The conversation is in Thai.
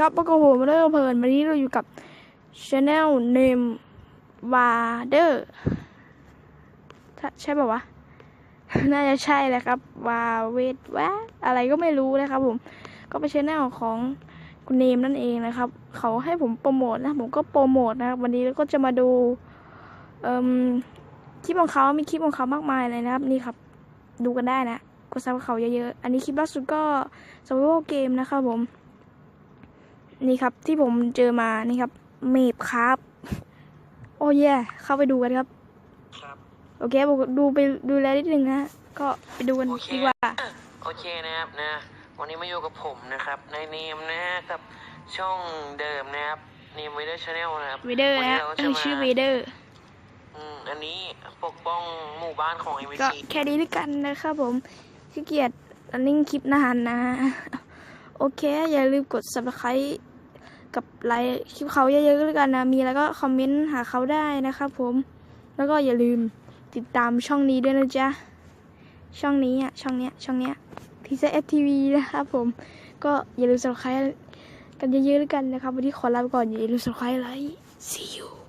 ครับพวกกับผมเริ่มเพลินวันนี้เราอยู่กับ Channel Name Wader ใช่ป่าวะ น่าจะใช่แหละครับวาเวทแวะอะไรก็ไม่รู้นะครับผม ก็เป็นชแนลของคุณเนมนั่นเองนะครับ เขาให้ผมโปรโมทนะ ผมก็โปรโมทนะครับ วันนี้เราก็จะมาดูคลิปของเขามีคลิปของเขามากมายเลยนะครับ นี่ครับ ดูกันได้นะกดซับเขาเยอะๆ อันนี้คลิปล่าสุดก็ survival game นะครับผม นี่ครับที่ผมเจอมานี่ครับเมพครับ โอ้ยเข้าไปดูกันครับ ครับ โอเคผมดูไปดูแลนิดนึงนะก็ไปดูกันโอเคดีกว่า โอเคนะครับนะ วันนี้มาอยู่กับผมนะครับในเนมนะฮะกับช่องเดิมนะครับเนมวิดีโอชาแนลนะครับวีเดอร์วันะเราก็เอจะอมาชื่อวีเดอร์อืมอันนี้ปกป้องหมู่บ้านของ m อ c ก็แค่นี้ด้วยกันนะครับผมขี้เกียจอันนิ่งคลิปนานนะ โอเค อย่าลืมกด subscribe กับไลค์คลิปเขาเยอะๆด้วยกันนะ มีแล้วก็คอมเมนต์หาเขาได้นะครับผม แล้วก็อย่าลืมติดตามช่องนี้ด้วยนะจ๊ะ ช่องนี้อะ ช่องเนี้ย ช่องเนี้ยทีเซฟทีวีนะครับผม ก็อย่าลืม subscribe กันเยอะๆด้วยกันนะครับ วันนี้ขอลาไปก่อน อย่าลืม subscribe ไลค์ see you